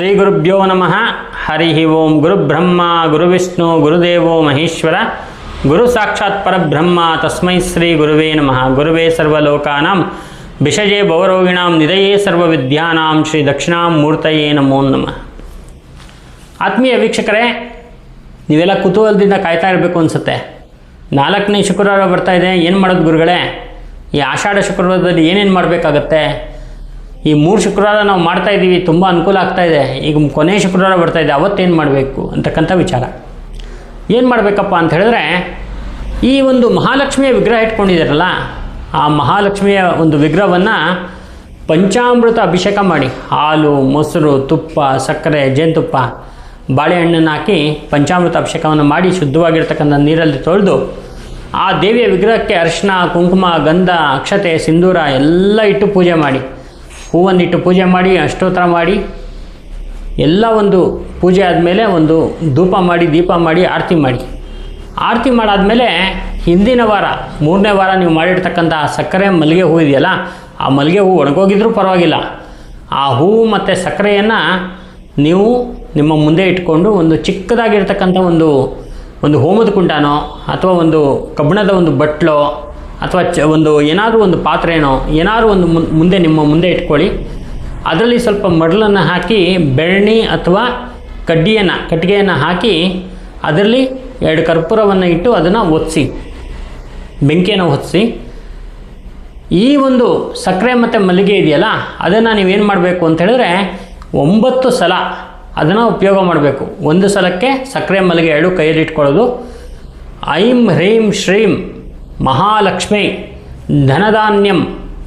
ಶ್ರೀ ಗುರುಭ್ಯೋ ನಮಃ. ಹರಿ ಓಂ ಗುರುಬ್ರಹ್ಮ ಗುರುವಿಷ್ಣು ಗುರುದೇವೋ ಮಹೇಶ್ವರ. ಗುರು ಸಾಕ್ಷಾತ್ ಪರಬ್ರಹ್ಮ, ತಸ್ಮೈ ಶ್ರೀ ಗುರುವೇ ನಮಃ. ಗುರುವೇ ಸರ್ವಲೋಕಾನಾಂ ಬಿಷಜೆ ಭವರೋಗಿಣಾಂ ನಿಧಯೇ ಸರ್ವವಿದ್ಯಾನಾಂ, ಶ್ರೀ ದಕ್ಷಿಣಾಮೂರ್ತಯೇ ನಮೋ ನಮಃ. ಆತ್ಮೀಯ ವೀಕ್ಷಕರೇ, ನೀವೆಲ್ಲ ಕುತೂಹಲದಿಂದ ಕಾಯ್ತಾ ಇರಬೇಕು ಅನಿಸುತ್ತೆ. ನಾಲ್ಕನೇ ಶುಕ್ರವಾರ ಬರ್ತಾ ಇದೆ. ಏನು ಮಾಡೋದು ಗುರುಗಳೇ? ಈ ಆಷಾಢ ಶುಕ್ರವಾರದಲ್ಲಿ ಏನೇನು ಮಾಡಬೇಕಾಗತ್ತೆ? ಈ ಮೂರು ಶುಕ್ರವಾರ ನಾವು ಮಾಡ್ತಾ ಇದ್ದೀವಿ, ತುಂಬ ಅನುಕೂಲ ಆಗ್ತಾ ಇದೆ. ಈಗ ಕೊನೆಯ ಶುಕ್ರವಾರ ಬರ್ತಾ ಇದೆ, ಅವತ್ತೇನು ಮಾಡಬೇಕು ಅಂತಕ್ಕಂಥ ವಿಚಾರ. ಏನು ಮಾಡಬೇಕಪ್ಪ ಅಂತ ಹೇಳಿದ್ರೆ, ಈ ಒಂದು ಮಹಾಲಕ್ಷ್ಮಿಯ ವಿಗ್ರಹ ಇಟ್ಕೊಂಡಿದ್ದೀರಲ್ಲ, ಆ ಮಹಾಲಕ್ಷ್ಮಿಯ ಒಂದು ವಿಗ್ರಹವನ್ನು ಪಂಚಾಮೃತ ಅಭಿಷೇಕ ಮಾಡಿ. ಹಾಲು, ಮೊಸರು, ತುಪ್ಪ, ಸಕ್ಕರೆ, ಜೇನುತುಪ್ಪ, ಬಾಳೆಹಣ್ಣನ್ನು ಹಾಕಿ ಪಂಚಾಮೃತ ಅಭಿಷೇಕವನ್ನು ಮಾಡಿ ಶುದ್ಧವಾಗಿರ್ತಕ್ಕಂಥ ನೀರಲ್ಲಿ ತೊಳೆದು, ಆ ದೇವಿಯ ವಿಗ್ರಹಕ್ಕೆ ಅರಿಶಿನ, ಕುಂಕುಮ, ಗಂಧ, ಅಕ್ಷತೆ, ಸಿಂಧೂರ ಎಲ್ಲ ಇಟ್ಟು ಪೂಜೆ ಮಾಡಿ. ಹೂವನ್ನಿಟ್ಟು ಪೂಜೆ ಮಾಡಿ ಅಷ್ಟೋತ್ತರ ಮಾಡಿ, ಎಲ್ಲ ಒಂದು ಪೂಜೆ ಆದಮೇಲೆ ಒಂದು ಧೂಪ ಮಾಡಿ, ದೀಪ ಮಾಡಿ, ಆರತಿ ಮಾಡಿ. ಆರತಿ ಮಾಡಾದಮೇಲೆ ಹಿಂದಿನ ವಾರ, ಮೂರನೇ ವಾರ ನೀವು ಮಾಡಿರ್ತಕ್ಕಂಥ ಆ ಸಕ್ಕರೆ ಮಲ್ಲಿಗೆ ಹೂ ಇದೆಯಲ್ಲ, ಆ ಮಲ್ಲಿಗೆ ಹೂ ಒಣಗೋಗಿದ್ರೂ ಪರವಾಗಿಲ್ಲ. ಆ ಹೂವು ಮತ್ತು ಸಕ್ಕರೆಯನ್ನು ನೀವು ನಿಮ್ಮ ಮುಂದೆ ಇಟ್ಕೊಂಡು ಒಂದು ಚಿಕ್ಕದಾಗಿರ್ತಕ್ಕಂಥ ಒಂದು ಒಂದು ಹೋಮದ ಕುಂಟಾನೋ ಅಥವಾ ಒಂದು ಕಬ್ಬಿಣದ ಒಂದು ಬಟ್ಲೋ ಅಥವಾ ಚ ಒಂದು ಏನಾದರೂ ಒಂದು ಪಾತ್ರೆನೋ ಏನಾದರೂ ಒಂದು ಮುಂದೆ ನಿಮ್ಮ ಮುಂದೆ ಇಟ್ಕೊಳ್ಳಿ. ಅದರಲ್ಲಿ ಸ್ವಲ್ಪ ಮಡಲನ್ನು ಹಾಕಿ ಬೆಳ್ಳಿ ಅಥವಾ ಕಡ್ಡಿಯನ್ನು, ಕಟ್ಟಿಗೆಯನ್ನು ಹಾಕಿ ಅದರಲ್ಲಿ ಎರಡು ಕರ್ಪೂರವನ್ನು ಇಟ್ಟು ಅದನ್ನು ಒತ್ತಿಸಿ ಬೆಂಕಿಯನ್ನು ಹೊತ್ತಿಸಿ ಈ ಒಂದು ಸಕ್ಕರೆ ಮತ್ತು ಮಲ್ಲಿಗೆ ಇದೆಯಲ್ಲ, ಅದನ್ನು ನೀವೇನು ಮಾಡಬೇಕು ಅಂತ ಹೇಳಿದ್ರೆ ಒಂಬತ್ತು ಸಲ ಅದನ್ನು ಉಪಯೋಗ ಮಾಡಬೇಕು. ಒಂದು ಸಲಕ್ಕೆ ಸಕ್ಕರೆ ಮಲ್ಲಿಗೆ ಎರಡು ಕೈಯಲ್ಲಿ ಇಟ್ಕೊಳ್ಳೋದು. ಐಂ ಹ್ರೀಂ ಶ್ರೀಂ. ಮಹಾಲಕ್ಷ್ಮಿ ಧನಧಾನ್ಯಂ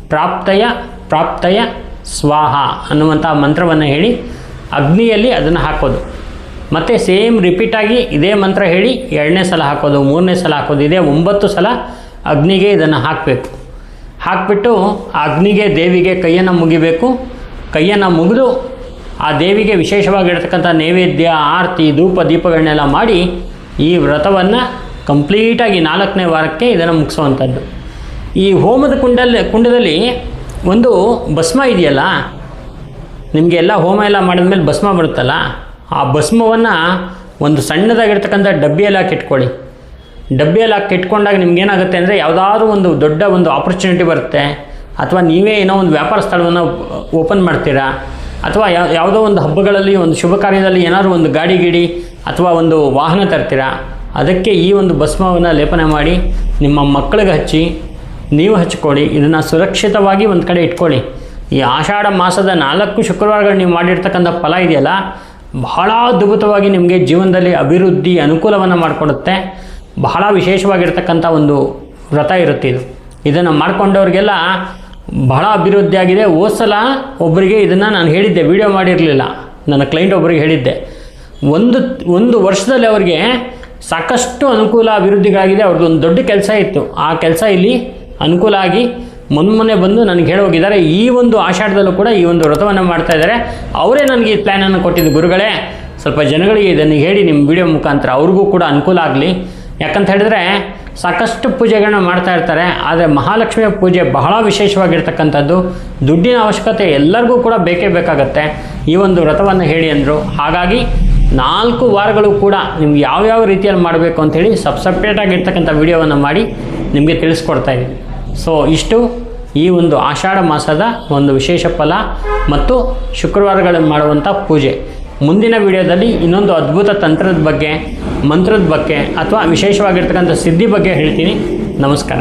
ಪ್ರಾಪ್ತಯ ಪ್ರಾಪ್ತಯ ಸ್ವಾಹ ಅನ್ನುವಂಥ ಮಂತ್ರವನ್ನು ಹೇಳಿ ಅಗ್ನಿಯಲ್ಲಿ ಅದನ್ನು ಹಾಕೋದು. ಮತ್ತು ಸೇಮ್ ರಿಪೀಟಾಗಿ ಇದೇ ಮಂತ್ರ ಹೇಳಿ ಎರಡನೇ ಸಲ ಹಾಕೋದು, ಮೂರನೇ ಸಲ ಹಾಕೋದು, ಇದೇ ಒಂಬತ್ತು ಸಲ ಅಗ್ನಿಗೆ ಇದನ್ನು ಹಾಕಬೇಕು. ಹಾಕಿಬಿಟ್ಟು ಅಗ್ನಿಗೆ ದೇವಿಗೆ ಕೈಯನ್ನು ಮುಗಿಬೇಕು. ಕೈಯನ್ನು ಮುಗಿದು ಆ ದೇವಿಗೆ ವಿಶೇಷವಾಗಿರ್ತಕ್ಕಂಥ ನೈವೇದ್ಯ, ಆರತಿ, ಧೂಪ, ದೀಪಗಳನ್ನೆಲ್ಲ ಮಾಡಿ ಈ ವ್ರತವನ್ನು ಕಂಪ್ಲೀಟಾಗಿ ನಾಲ್ಕನೇ ವಾರಕ್ಕೆ ಇದನ್ನು ಮುಗಿಸುವಂಥದ್ದು. ಈ ಹೋಮದ ಕುಂಡಲ್ಲಿ ಕುಂಡದಲ್ಲಿ ಒಂದು ಭಸ್ಮ ಇದೆಯಲ್ಲ, ನಿಮಗೆ ಎಲ್ಲ ಹೋಮ ಎಲ್ಲ ಮಾಡಿದ್ಮೇಲೆ ಭಸ್ಮ ಬರುತ್ತಲ್ಲ, ಆ ಭಸ್ಮವನ್ನು ಒಂದು ಸಣ್ಣದಾಗಿರ್ತಕ್ಕಂಥ ಡಬ್ಬಿಯಲ್ಲಿ ಹಾಕಿ ಇಟ್ಕೊಳ್ಳಿ. ಡಬ್ಬಿಯಲ್ಲಿ ಹಾಕಿ ಇಟ್ಕೊಂಡಾಗ ನಿಮ್ಗೆ ಏನಾಗುತ್ತೆ ಅಂದರೆ ಯಾವುದಾದ್ರೂ ಒಂದು ದೊಡ್ಡ ಒಂದು ಆಪರ್ಚುನಿಟಿ ಬರುತ್ತೆ. ಅಥವಾ ನೀವೇ ಏನೋ ಒಂದು ವ್ಯಾಪಾರ ಸ್ಥಳವನ್ನು ಓಪನ್ ಮಾಡ್ತೀರಾ, ಅಥವಾ ಯಾವ ಯಾವುದೋ ಒಂದು ಹಬ್ಬಗಳಲ್ಲಿ, ಒಂದು ಶುಭ ಕಾರ್ಯದಲ್ಲಿ ಏನಾದರೂ ಒಂದು ಗಾಡಿ ಗಿಡಿ, ಅಥವಾ ಒಂದು ವಾಹನ ತರ್ತೀರಾ ಅದಕ್ಕೆ ಈ ಒಂದು ಭಸ್ಮವನ್ನು ಲೇಪನ ಮಾಡಿ ನಿಮ್ಮ ಮಕ್ಕಳಿಗೆ ಹಚ್ಚಿ ನೀವು ಹಚ್ಕೊಳ್ಳಿ, ಇದನ್ನು ಸುರಕ್ಷಿತವಾಗಿ ಒಂದು ಕಡೆ ಇಟ್ಕೊಳ್ಳಿ. ಈ ಆಷಾಢ ಮಾಸದ ನಾಲ್ಕು ಶುಕ್ರವಾರಗಳು ನೀವು ಮಾಡಿರ್ತಕ್ಕಂಥ ಫಲ ಇದೆಯಲ್ಲ, ಬಹಳ ಅದ್ಭುತವಾಗಿ ನಿಮಗೆ ಜೀವನದಲ್ಲಿ ಅಭಿವೃದ್ಧಿ ಅನುಕೂಲವನ್ನು ಮಾಡಿಕೊಡುತ್ತೆ. ಬಹಳ ವಿಶೇಷವಾಗಿರ್ತಕ್ಕಂಥ ಒಂದು ವ್ರತ ಇರುತ್ತೆ ಇದು. ಇದನ್ನು ಮಾಡಿಕೊಂಡವ್ರಿಗೆಲ್ಲ ಬಹಳ ಅಭಿವೃದ್ಧಿ ಆಗಿದೆ. ಸಲ ಒಬ್ಬರಿಗೆ ಇದನ್ನು ನಾನು ಹೇಳಿದ್ದೆ, ವಿಡಿಯೋ ಮಾಡಿರಲಿಲ್ಲ. ನನ್ನ ಕ್ಲೈಂಟ್ ಒಬ್ಬರಿಗೆ ಹೇಳಿದ್ದೆ. ಒಂದು ಒಂದು ವರ್ಷದಲ್ಲಿ ಅವರಿಗೆ ಸಾಕಷ್ಟು ಅನುಕೂಲ ಅಭಿವೃದ್ಧಿಗಾಗಿದೆ, ಅವ್ರದ್ದು ಒಂದು ದೊಡ್ಡ ಕೆಲಸ ಇತ್ತು. ಆ ಕೆಲಸ ಇಲ್ಲಿ ಅನುಕೂಲ ಆಗಿ ಮೊನ್ನೆ ಬಂದು ನನಗೆ ಹೇಳಿ ಹೋಗಿದ್ದಾರೆ ಈ ಒಂದು ಆಷಾಢದಲ್ಲೂ ಕೂಡ ಈ ಒಂದು ವ್ರತವನ್ನು ಮಾಡ್ತಾ ಇದ್ದಾರೆ. ಅವರೇ ನನಗೆ ಈ ಪ್ಲ್ಯಾನನ್ನು ಕೊಟ್ಟಿದ್ದು ಗುರುಗಳೇ. ಸ್ವಲ್ಪ ಜನಗಳಿಗೆ ಇದನ್ನು ಹೇಳಿ ನಿಮ್ಮ ವಿಡಿಯೋ ಮುಖಾಂತರ ಅವ್ರಿಗೂ ಕೂಡ ಅನುಕೂಲ ಆಗಲಿ. ಯಾಕಂತ ಹೇಳಿದ್ರೆ ಸಾಕಷ್ಟು ಪೂಜೆಗಳನ್ನ ಮಾಡ್ತಾ ಇರ್ತಾರೆ. ಆದರೆ ಮಹಾಲಕ್ಷ್ಮಿಯ ಪೂಜೆ ಬಹಳ ವಿಶೇಷವಾಗಿರ್ತಕ್ಕಂಥದ್ದು. ದುಡ್ಡಿನ ಅವಶ್ಯಕತೆ ಎಲ್ಲರಿಗೂ ಕೂಡ ಬೇಕೇ ಬೇಕಾಗತ್ತೆ. ಈ ಒಂದು ವ್ರತವನ್ನು ಹೇಳಿ ಅಂದರು. ಹಾಗಾಗಿ ನಾಲ್ಕು ವಾರಗಳು ಕೂಡ ನಿಮ್ಗೆ ಯಾವ್ಯಾವ ರೀತಿಯಲ್ಲಿ ಮಾಡಬೇಕು ಅಂಥೇಳಿ ಸಬ್ ಸಪ್ರೇಟಾಗಿರ್ತಕ್ಕಂಥ ವಿಡಿಯೋವನ್ನು ಮಾಡಿ ನಿಮಗೆ ತಿಳಿಸ್ಕೊಡ್ತಾ ಇದ್ದೀನಿ. ಸೊ ಇಷ್ಟು ಈ ಒಂದು ಆಷಾಢ ಮಾಸದ ಒಂದು ವಿಶೇಷ ಫಲ ಮತ್ತು ಶುಕ್ರವಾರಗಳನ್ನು ಮಾಡುವಂಥ ಪೂಜೆ. ಮುಂದಿನ ವಿಡಿಯೋದಲ್ಲಿ ಇನ್ನೊಂದು ಅದ್ಭುತ ತಂತ್ರದ ಬಗ್ಗೆ, ಮಂತ್ರದ ಬಗ್ಗೆ ಅಥವಾ ವಿಶೇಷವಾಗಿರ್ತಕ್ಕಂಥ ಸಿದ್ಧಿ ಬಗ್ಗೆ ಹೇಳ್ತೀನಿ. ನಮಸ್ಕಾರ.